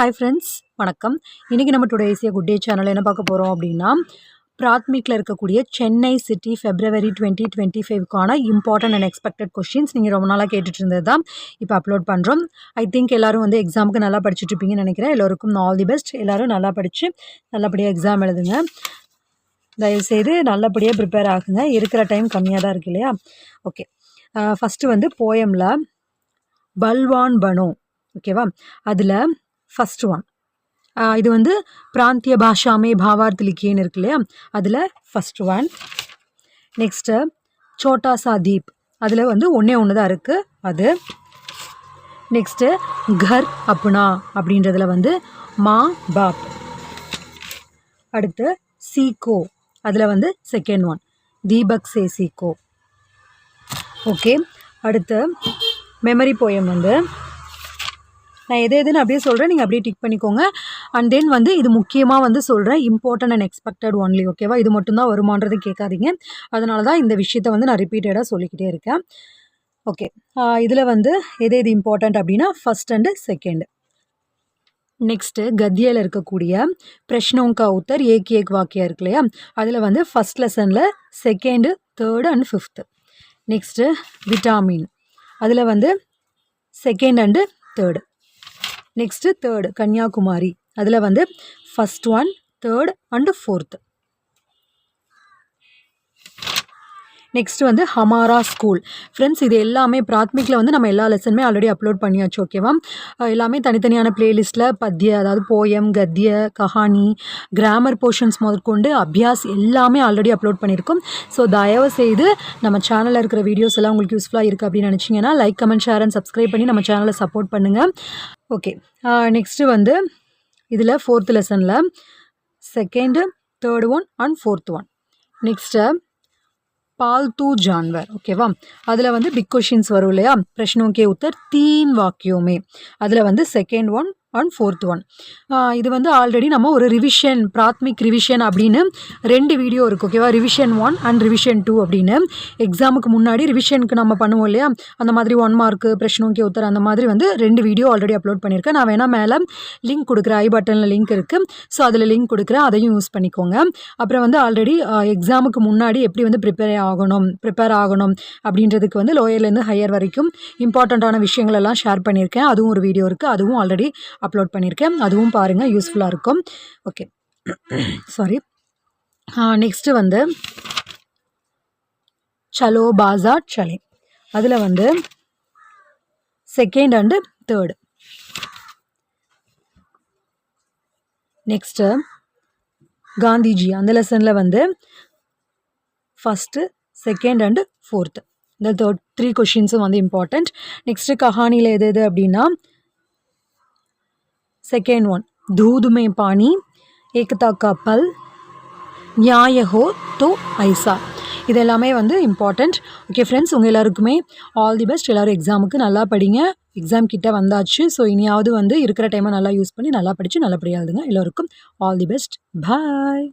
Hi friends வணக்கம். இன்றைக்கி நம்ம today Asia good day channel என்ன பார்க்க போகிறோம் அப்படின்னா பிராத்மிக்கில் இருக்கக்கூடிய Chennai city February twenty twenty ஃபைவ்க்கான important and expected questions நீங்கள் ரொம்ப நாளாக கேட்டுட்டு இருந்தது தான் இப்போ அப்லோட் பண்ணுறோம் ஐ திங்க் எல்லோரும் வந்து எக்ஸாமுக்கு நல்லா படிச்சுட்டு இருப்பீங்கன்னு நினைக்கிறேன். எல்லோருக்கும் ஆல் தி பெஸ்ட் எல்லோரும் நல்லா படித்து நல்லபடியாக எக்ஸாம் எழுதுங்க. தயவுசெய்து நல்லபடியாக ப்ரிப்பேர் ஆகுங்க. இருக்கிற டைம் கம்மியாக தான் இருக்குது இல்லையா? ஓகே ஃபஸ்ட்டு வந்து போயமில் பல்வான் பனோ. ஓகேவா அதில் ஃபஸ்ட் ஒன் இது வந்து பிராந்திய பாஷாமே பாவார்த்த லிக்கியன்னு இருக்கு இல்லையா? அதில் ஃபஸ்ட் ஒன் நெக்ஸ்ட்டு சோட்டா சா தீப். அதில் வந்து ஒன்றே ஒன்று தான் இருக்குது அது. நெக்ஸ்ட்டு கர் அப்னா அப்படின்றதுல வந்து மா பாப். அடுத்து சீகோ. அதில் வந்து செகண்ட் ஒன் தீபக் சே சீகோ. ஓகே அடுத்து மெமரி போயம் வந்து நான் எது எதுன்னு அப்படியே சொல்கிறேன் நீங்கள் அப்படியே டிக் பண்ணிக்கோங்க. அண்ட் தென் வந்து இது முக்கியமாக வந்து சொல்கிறேன் இம்பார்ட்டன்ட் அண்ட் எக்ஸ்பெக்டட் ஒன்லி ஓகேவா இது மட்டும்தான் வருமானது கேட்காதீங்க. அதனால தான் இந்த விஷயத்த வந்து நான் ரிப்பீட்டடாக சொல்லிக்கிட்டே இருக்கேன். ஓகே இதில் வந்து எது எது இம்பார்ட்டண்ட் அப்படின்னா ஃபஸ்ட் அண்டு செகண்ட் நெக்ஸ்ட்டு கத்தியில் இருக்கக்கூடிய பிரஷ்னோங்கா உத்தர் ஏக் ஏக் வாக்கியா இருக்கு இல்லையா? அதில் வந்து ஃபஸ்ட் லெசனில் second third and fifth next vitamin அதில் வந்து second and third next third Kanyakumari அதில் வந்து first one third and fourth next வந்து ஹமாரா ஸ்கூல் ஃப்ரெண்ட்ஸ் இது எல்லாமே பிராத்மிக்கில் வந்து நம்ம எல்லா லெசனுமே ஆல்ரெடி அப்லோட் பண்ணியாச்சு ஓகேவா எல்லாமே தனித்தனியான பிளேலிஸ்ட்டில் பத்திய அதாவது போயம் கத்திய கஹானி கிராமர் போர்ஷன்ஸ் முதற்கொண்டு அபியாஸ் எல்லாமே ஆல்ரெடி அப்லோட் பண்ணியிருக்கோம். ஸோ தயவு செய்து நம்ம சேனலில் இருக்கிற வீடியோஸ் எல்லாம் உங்களுக்கு யூஸ்ஃபுல்லாக இருக்குது அப்படின்னு நினச்சிங்கன்னா like comment share and subscribe பண்ணி நம்ம சேனலை சப்போர்ட் பண்ணுங்கள் ஓகே நெக்ஸ்ட்டு வந்து இதில் ஃபோர்த் லெசனில் second third one and fourth one next பால்தூ ஜான்வர். ஓகேவா அதில் வந்து பிக் கொஷின்ஸ் வரும் இல்லையா? பிரஷ்னோக்கே உத்தர் தீன் வாக்கியோமே. அதில் வந்து second one and fourth one இது வந்து ஆல்ரெடி நம்ம ஒரு ரிவிஷன் பிராத்மிக் ரிவிஷன் அப்படின்னு ரெண்டு வீடியோ இருக்குது ஓகேவா revision one and revision two அப்படின்னு. எக்ஸாமுக்கு முன்னாடி ரிவிஷனுக்கு நம்ம பண்ணுவோம் இல்லையா? அந்த மாதிரி ஒன் மார்க்கு பிரச்சனைக்கு உத்தர் அந்த மாதிரி வந்து ரெண்டு வீடியோ ஆல்ரெடி அப்லோட் பண்ணியிருக்கேன். நான் வேணால் மேலே லிங்க் கொடுக்குறேன் ஐ பட்டனில் லிங்க் இருக்குது ஸோ அதில் லிங்க் கொடுக்குறேன். அதையும் யூஸ் பண்ணிக்கோங்க. அப்புறம் வந்து ஆல்ரெடி எக்ஸாமுக்கு முன்னாடி எப்படி வந்து ப்ரிப்பேர் ஆகணும் ப்ரிப்பேர் ஆகணும் அப்படின்றதுக்கு வந்து லோயர்லேருந்து ஹையர் வரைக்கும் இம்பார்ட்டண்ட்டான விஷயங்கள் எல்லாம் ஷேர் பண்ணியிருக்கேன். அதுவும் ஒரு வீடியோ இருக்குது அதுவும் ஆல்ரெடி அப்லோட் பண்ணியிருக்கேன் அதுவும் பாருங்கள் யூஸ்ஃபுல்லாக இருக்கும். ஓகே சாரி நெக்ஸ்ட்டு வந்து சலோ பாசா சலே அதில் வந்து second and third next Gandhiji அந்த லெசனில் வந்து ஃபஸ்ட்டு செகண்ட் அண்டு ஃபோர்த்து இந்த தேர்ட் த்ரீ கொஷின்ஸும் வந்து இம்பார்ட்டண்ட் நெக்ஸ்ட்டு கஹானியில் எது எது அப்படின்னா सेकेंड वन दूध में पानी एकता का पल न्याय हो तो ऐसा இது எல்லாமே வந்து இம்பார்ட்டண்ட் ஓகே ஃப்ரெண்ட்ஸ் உங்கள் எல்லாருக்குமே ஆல் தி பெஸ்ட் எல்லோரும் எக்ஸாமுக்கு நல்லா படிங்க எக்ஸாம் கிட்டே வந்தாச்சு ஸோ இனியாவது வந்து இருக்கிற டைமை நல்லா யூஸ் பண்ணி நல்லா படித்து நல்லபடியாக எழுதுங்க எல்லோருக்கும் ஆல் தி பெஸ்ட் பாய்